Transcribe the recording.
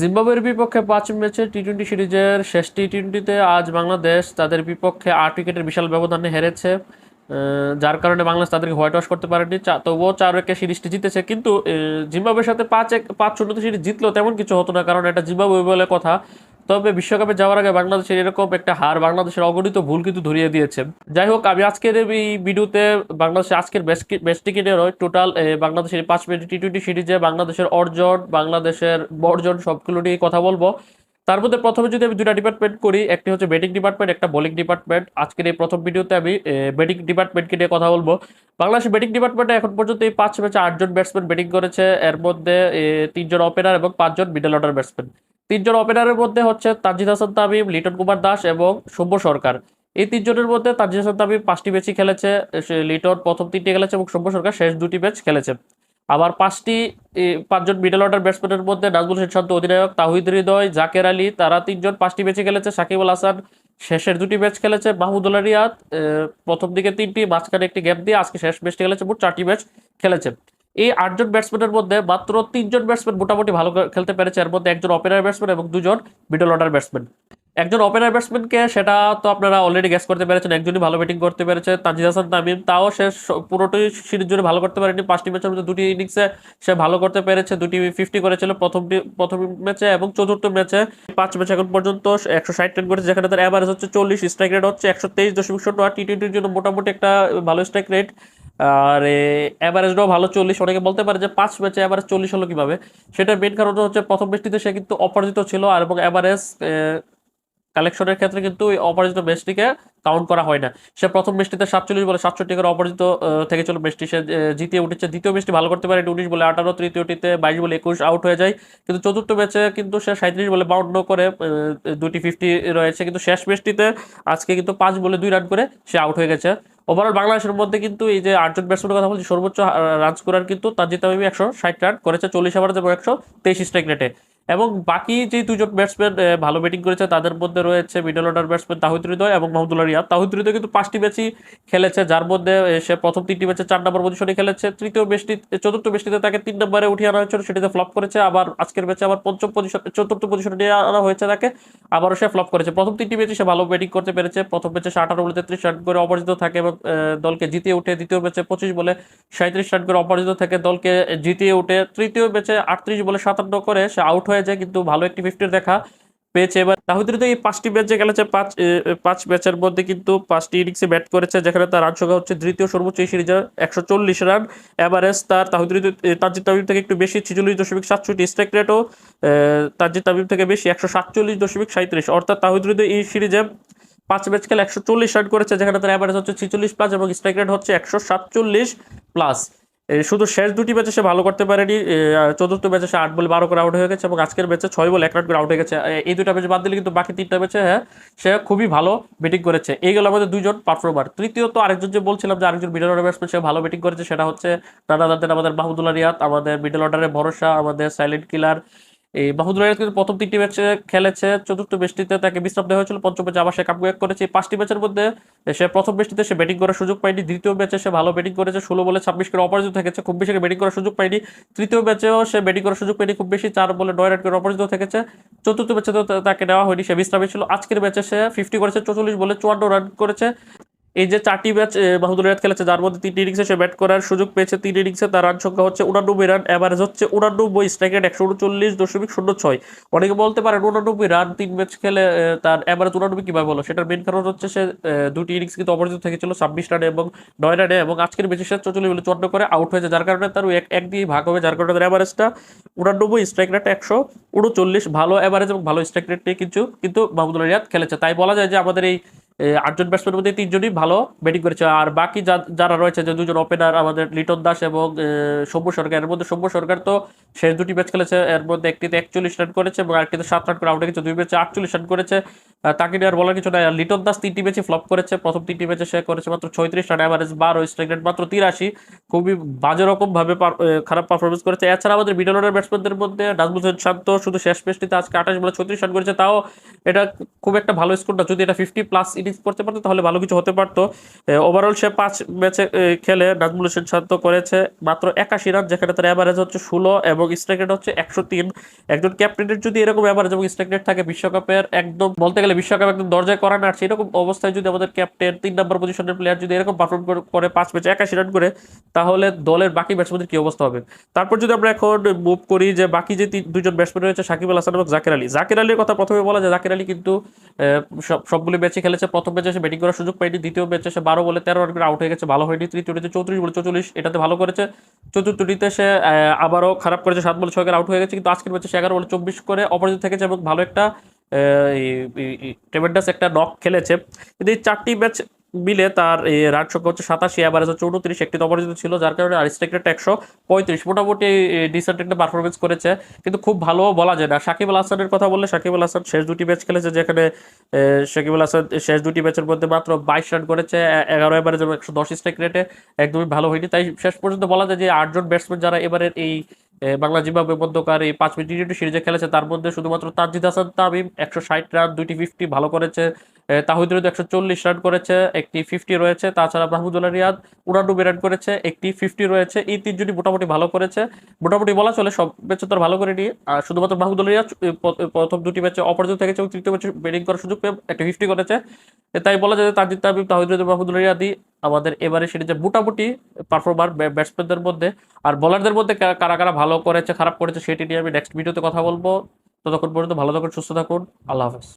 জিম্বাবুয়ের বিপক্ষে পাঁচ ম্যাচে টি টোয়েন্টি সিরিজের শেষ টি টোয়েন্টিতে আজ বাংলাদেশ তাদের বিপক্ষে আট উইকেটের বিশাল ব্যবধানে হেরেছে যার কারণে বাংলাদেশ তাদেরকে হোয়াইট ওয়াশ করতে পারেনি। তবুও চার উইকে সিরিজটি জিতেছে, কিন্তু জিম্বাবুয়ের সাথে পাঁচ এক পাঁচ শূন্যতে সিরিজ জিতলেও তেমন কিছু হতো না, কারণ এটা জিম্বাবুয়ে বলে কথা। তবে বিশ্বকাপে যাওয়ার আগে বাংলাদেশের এরকম একটা হার বাংলাদেশের অগণিত ভুল কিন্তু ধরিয়ে দিয়েছে। যাই হোক, আমি আজকের এই ভিডিওতে বাংলাদেশের আজকের বেস্ট টিকিটের টোটাল বাংলাদেশের পাঁচ মিনিট টি টোয়েন্টি সিরিজে বাংলাদেশের অর্জন, বাংলাদেশের বর্জন সবগুলো নিয়ে কথা বলব। তার মধ্যে প্রথমে যদি আমি দুটা ডিপার্টমেন্ট করি, একটি হচ্ছে ব্যাটিং ডিপার্টমেন্ট একটা বোলিং ডিপার্টমেন্ট আজকের এই প্রথম ভিডিওতে আমি ব্যাটিং ডিপার্টমেন্টকে নিয়ে কথা বলব। বাংলাদেশের ব্যাটিং ডিপার্টমেন্টে এখন পর্যন্ত এই পাঁচ ম্যাচে আটজন ব্যাটসম্যান ব্যাটিং করেছে। এর মধ্যে তিনজন ওপেনার এবং পাঁচজন মিডল অর্ডার ব্যাটসম্যান তিনজন ওপেনারের মধ্যে হচ্ছে তাজিদ হাসান তামিম, লিটন কুমার দাস এবং সৌম্য সরকার। এই তিনজনের মধ্যে তাজিদ হাসান তামিম পাঁচটি ম্যাচই খেলেছে লিটন প্রথম তিনটি খেলেছে এবং সৌম্য সরকার শেষ দুটি ম্যাচ খেলেছে। আবার পাঁচটি পাঁচজন মিডল অর্ডার ব্যাটসম্যানের মধ্যে নাজমুল হোসেন শান্ত অধিনায়ক, তাহিদ হৃদয়, জাকের আলী, তারা তিনজন পাঁচটি ম্যাচে খেলেছে, সাকিব আল হাসান শেষের দুটি ম্যাচ খেলেছে মাহমুদুল্লাহ রিয়াদ প্রথম দিকে তিনটি, মাঝখানে একটি গ্যাপ দিয়ে আজকে শেষ ম্যাচটি খেলেছে, মোট চারটি ম্যাচ খেলেছে। এই আটজন ব্যাটসম্যানের মধ্যে মাত্র তিনজন ব্যাটসম্যান মোটামুটি ভালো খেলতে পেরেছে। এর মধ্যে একজন ওপেনার ব্যাটসম্যান এবং দুজন মিডল অর্ডার ব্যাটসম্যান একজন ওপেনার ব্যাটসম্যানকে সেটা তো আপনারা অলরেডি গ্যাস করতে পেরেছেন, একজনই ভালো ব্যাটিং করতে পেরেছে, তানজিদ হাসান তামিম। তাও সে পুরোটাই সিরিজ জুড়ে ভালো করতে পারেনি। পাঁচটি ম্যাচের মধ্যে দুটি ইনিংসে সে ভালো করতে পেরেছে, দুটি ফিফটি করেছিল প্রথম প্রথম ম্যাচে এবং চতুর্থ ম্যাচে পাঁচ ম্যাচ এখন পর্যন্ত একশো ষাট রান করেছে, যেখানে তার অ্যাভারেজ হচ্ছে চল্লিশ। স্ট্রাইক রেট হচ্ছে একশো তেইশ দশমিক শূন্য। আর টি টোয়েন্টির জন্য মোটামুটি একটা ভালো স্ট্রাইক রেট আর অ্যাভারেজটাও ভালো চল্লিশ। অনেকে বলতে পারে যে পাঁচ ম্যাচে অ্যাভারেজ চল্লিশ হলো কীভাবে? সেটার মেন কারণটা হচ্ছে প্রথম ম্যাচটিতে সে কিন্তু অপরাজিত ছিল আর এবং অ্যাভারেজ কালেকশনের ক্ষেত্রে কিন্তু ওই অপরাজিত ম্যাচটিকে কাউন্ট করা হয় না। সে প্রথম ম্যাচটিতে সাতচল্লিশ বলে সাতষট্টি করে অপরাজিত থেকে ছিল ম্যাচটি সে জিতিয়ে উঠেছে। দ্বিতীয় ম্যাচটি ভালো করতে পারে, উনিশ বলে আঠারো, তৃতীয়টিতে বাইশ বলে একুশ আউট হয়ে যায়। কিন্তু চতুর্থ ম্যাচে কিন্তু সে সাঁত্রিশ বলে বাউন্ড করে দুটি ফিফটি রয়েছে। কিন্তু শেষ ম্যাচটিতে আজকে কিন্তু পাঁচ বলে দুই রান করে সে আউট হয়ে গেছে। ওভারঅল বাংলাদেশের মধ্যে কিন্তু এই যে আটজন ব্যাটসম্যানের কথা বলছি, সর্বোচ্চ রান স্কোরার কিন্তু তাজিদ তামিম একশো ষাট রান করেছে, চল্লিশ ওভারে এবং একশো তেইশ স্ট্রাইক রেটে এবং বাকি যে দুজন ব্যাটসম্যান ভালো ব্যাটিং করেছে, তাদের মধ্যে রয়েছে middle order batsman Tawhid Hridoy এবং মাহমুদুল্লাহ রিয়াদ। তাহিদ হৃদয় কিন্তু পাঁচটি ম্যাচই খেলেছে, যার মধ্যে সে প্রথম তিনটি ম্যাচে চার নম্বর পজিশনে খেলেছে, তৃতীয় ম্যাচটি চতুর্থ ম্যাচটিতে তাকে তিন নম্বরে উঠিয়ে আনা হয়েছিল, সেটিতে ফ্লপ করেছে, আবার আজকের ম্যাচে আবার পঞ্চম পজিশন চতুর্থ পজিশনে নিয়ে আনা হয়েছে তাকে, আবারও সে ফ্লপ করেছে। প্রথম তিনটি ম্যাচে সে ভালো ব্যাটিং করতে পেরেছে, প্রথম ম্যাচে সে আঠারো বলে তেত্রিশ রান করে অপরাজিত থাকে এবং দলকে জিতিয়ে উঠে দ্বিতীয় ম্যাচে পঁচিশ বলে সাঁত্রিশ রান করে অপরাজিত থেকে, দলকে জিতিয়ে উঠে তৃতীয় ম্যাচে আটত্রিশ বলে সাতান্ন করে, সে আউট হয়ে যায়, কিন্তু ভালো একটি ফিফটির দেখা পেয়েছে। এবার তাহিদ এই পাঁচটি ম্যাচে খেলেছে, পাঁচ পাঁচ ম্যাচের মধ্যে কিন্তু পাঁচটি ইনিংসে ব্যাট করেছে, যেখানে তার রান সংখ্যা হচ্ছে দ্বিতীয় সর্বোচ্চ এই সিরিজে একশো চল্লিশ রান। এভারেজ তার তাহিদ তানজিদ তামিম থেকে একটু বেশি, ছিচল্লিশ দশমিক সাতষট্টি স্ট্রাইক রেটও তানজিদ তামিম থেকে বেশি, একশো সাতচল্লিশ দশমিক সাঁত্রিশ অর্থাৎ তাহিদ এই সিরিজে পাঁচ ম্যাচ খেলে একশো চল্লিশ রান করেছে, যেখানে তার অ্যাভারেজ হচ্ছে ছিচল্লিশ প্লাস এবং স্ট্রাইক রেট হচ্ছে একশো সাতচল্লিশ প্লাস শুধু শেষ দুটি ম্যাচে সে ভালো করতে পারেনি চতুর্থ ম্যাচে সে আট বলে বারো করে আউট হয়ে গেছে এবং আজকের ম্যাচে ছয় বল এক রান করে আউট হয়ে গেছে। এই দুটা ম্যাচে বাদ দিলে কিন্তু বাকি তিনটা ম্যাচে হ্যাঁ সে খুবই ভালো ব্যাটিং করেছে। এই গেল আমাদের দুজন পারফর্মার তৃতীয়ত আরেকজন যে বলছিলাম যে আরেকজন মিডল অর্ডার ব্যাটসম্যান সে ভালো ব্যাটিং করেছে, সেটা হচ্ছে নানা দাদের আমাদের মাহমুদুল্লাহ রিয়াদ, আমাদের মিডল অর্ডারের ভরসা, আমাদের সাইলেন্ট কিলার এই মাহমুদুল্লাহ রিয়াদ কিন্তু প্রথম তিনটি ম্যাচে খেলেছে, চতুর্থ ম্যাচটিতে তাকে বিশ্রাম দেওয়া হয়েছিল, পঞ্চম ম্যাচে আবার সে কামব্যাক করেছে। এই পাঁচটি ম্যাচের মধ্যে সে প্রথম ম্যাচটিতে সে ব্যাটিং করার সুযোগ পায়নি, দ্বিতীয় ম্যাচে সে ভালো ব্যাটিং করেছে, ষোলো বলে ছাব্বিশ করে অপরাজিত থেকেছে, খুব বেশি ব্যাটিং করার সুযোগ পায়নি। তৃতীয় ম্যাচেও সে ব্যাটিং করার সুযোগ পায়নি, খুব বেশি চার বলে নয় রান করে অপরাজিত থেকেছে। চতুর্থ ম্যাচে তো, তাকে নেওয়া হয়নি, সে বিশ্রামে ছিল। আজকের ম্যাচে সে ফিফটি করেছে, চৌচল্লিশ বলে চুয়ান্ন রান করেছে। এই যে চারটি ম্যাচ মাহমুদুল রিয়াদ খেলেছে, যার মধ্যে তিনটি ইনিংসে সে ব্যাট করার সুযোগ পেয়েছে। তিন ইনিংসে তার রান সংখ্যা হচ্ছে উনানব্বই রান অ্যাভারেজ হচ্ছে উনানব্বই স্ট্রাইক রেট একশো উনচল্লিশ দশমিক শূন্য ছয়। অনেকে বলতে পারেন উনানব্বই রান তিন ম্যাচ খেলে তার অ্যাভারেজ উনানব্বই কীভাবে বলো সেটার মেন কারণ হচ্ছে সে দুটি ইনিংস কিন্তু অপরাজিত থেকেছিল, ছাব্বিশ রানে এবং নয় রানে এবং আজকের ম্যাচে সে চৌচল্লিশ বলে চুয়ান্ন করে আউট হয়েছে, যার কারণে তার এক এক দিয়ে ভাগ হবে, যার কারণে তার অ্যাভারেজটা উনানব্বই স্ট্রাইক রেট একশো উনচল্লিশ, ভালো অ্যাভারেজ এবং ভালো স্ট্রাইক রেট নিয়ে কিন্তু কিন্তু মাহমুদুল রিয়াদ খেলেছে। তাই বলা যায় যে আমাদের এই আটজন ব্যাটসম্যানের মধ্যে তিনজনই ভালো ব্যাটিং করেছে। আর বাকি যারা রয়েছে, যে দুজন ওপেনার আমাদের লিটন দাস এবং সৌম্য সরকার। এর মধ্যে সৌম্য সরকার তো শেষ দুটি ম্যাচ খেলেছে। এর মধ্যে একটিতে একচল্লিশ রান করেছে এবং আরেকটিতে সাত রান করে আউট গেছে দুই ম্যাচে আটচল্লিশ রান করেছে। তাকে নিয়ে আর বলার কিছু নাই। আর লিটন দাস তিনটি ম্যাচে ফ্লপ করেছে। প্রথম তিনটি ম্যাচে সে করেছে মাত্র ছয়ত্রিশ রান অ্যাভারেজ বারো স্ট্রাইক রেট মাত্র তিরাশি। খুবই বাজে রকম ভাবে খারাপ পারফরমেন্স করেছে। এছাড়া আমাদের মিডল অর্ডার ব্যাটসম্যানদের মধ্যে নাজমুল হোসেন শান্ত শুধু শেষ ম্যাচটিতে আজকে আঠাশ বলে ছত্রিশ রান করেছে। তাও এটা খুব একটা ভালো স্কোর না। যদি এটা ফিফটি প্লাস ইনিংস করতে পারতো, তাহলে ভালো কিছু হতে পারতো। ওভারঅল সে পাঁচ ম্যাচে খেলে নাজমুল হোসেন শান্ত করেছে, মাত্র একাশি রান, যেখানে তার অ্যাভারেজ হচ্ছে ষোলো এবং স্ট্রাইক রেট হচ্ছে একশো তিন। একজন ক্যাপ্টেনের যদি এরকম অ্যাভারেজ এবং স্ট্রাইক রেট থাকে, বিশ্বকাপের একদম, বলতে গেলে বিশ্বকাপ একদম দরজায় করা না এরকম অবস্থায় যদি আমাদের ক্যাপ্টেন তিন নম্বর পজিশনের প্লেয়ার যদি এরকম পারফর্ম করে পাঁচ ম্যাচে একাশি রান করে, তাহলে দলের বাকি ব্যাটসম্যানদের কি অবস্থা হবে? তারপর যদি আমরা এখন মুভ করি, যে বাকি যে দুজন ব্যাটসম্যান রয়েছে, সাকিব আল হাসান এবং জাকির আলী। জাকির আলীর কথা প্রথমে বলা যায়, জাকির আলী কিন্তু সবগুলো ম্যাচে খেলেছে প্রথম ম্যাচে এসে ব্যাটিং করার সুযোগ পায়নি, দ্বিতীয় ম্যাচে সে বারো বলে তেরো রান করে আউট হয়ে গেছে, ভালো হয়নি তৃতীয়টিতে চৌত্রিশ বলে চৌচল্লিশ এটাতে ভালো করেছে। চতুর্থটিতে সে আবারও খারাপ করেছে, সাত বলে ছয় আউট হয়ে গেছে, কিন্তু আজকের ম্যাচে সে এগারো বলে চব্বিশ করে অপরাজিত থেকেছে এবং ভালো একটা ট্রেমেন্ডাস একটা নক খেলেছে। কিন্তু এই চারটি ম্যাচ মিলে তার রান সংখ্যা হচ্ছে সাতাশি অ্যাভারেজ হচ্ছে উনত্রিশ, একটি অপরাজিত ছিল, যার কারণে আর স্ট্রাইক একশো পঁয়ত্রিশ। মোটামুটি ডিসেন্ট একটা পারফরমেন্স করেছে। কিন্তু খুব ভালো বলা যায় না। সাকিব আল হাসানের কথা বললে সাকিব আল হাসান শেষ দুটি ম্যাচ খেলেছে, যেখানে সাকিব আল হাসান শেষ দুটি ম্যাচের মধ্যে মাত্র বাইশ রান করেছে এগারো অ্যাভারেজ এবং একশো দশ স্ট্রাইক রেটে একদমই ভালো হয়নি। তাই শেষ পর্যন্ত বলা যায় যে আটজন ব্যাটসম্যান যারা এবারের এই বাংলা জিম্বাবুয়ে মধ্যকার এই পাঁচ মিনিট টি সিরিজে খেলেছে, তার মধ্যে শুধুমাত্র তানজিদ হাসান তামিম একশো ষাট রান দুইটি ফিফটি ভালো করেছে। তাহিদ একশো চল্লিশ রান করেছে, একটি ফিফটি রয়েছে। তাছাড়া মাহমুদুল্লাহ রিয়াদ উনানব্বই রান করেছে, একটি ফিফটি রয়েছে। এই তিনজনই মোটামুটি ভালো করেছে। মোটামুটি বলা চলে, সব ম্যাচে তো আর ভালো করে নিয়ে, আর শুধুমাত্র মাহমুদুল্লাহ রিয়াদ প্রথম দুটি ম্যাচে অপরাজিত থেকেছে এবং তৃতীয় ম্যাচে ব্যাটিং করার সুযোগ পেয়ে একটা ফিফটি করেছে। তাই বলা যায় যে তানজিদ তামিম তাহিদ মাহমুদুল্লাহ রিয়াদি আমাদের এবারে সিরিজে মোটামুটি পারফর্মার ব্যাটসম্যানদের মধ্যে। আর বোলারদের মধ্যে কারা কারা ভালো করেছে, খারাপ করেছে, সেটি নিয়ে আমি নেক্সট ভিডিওতে কথা বলব। ততক্ষণ পর্যন্ত ভালো থাকুন, সুস্থ থাকুন। আল্লাহ হাফেজ।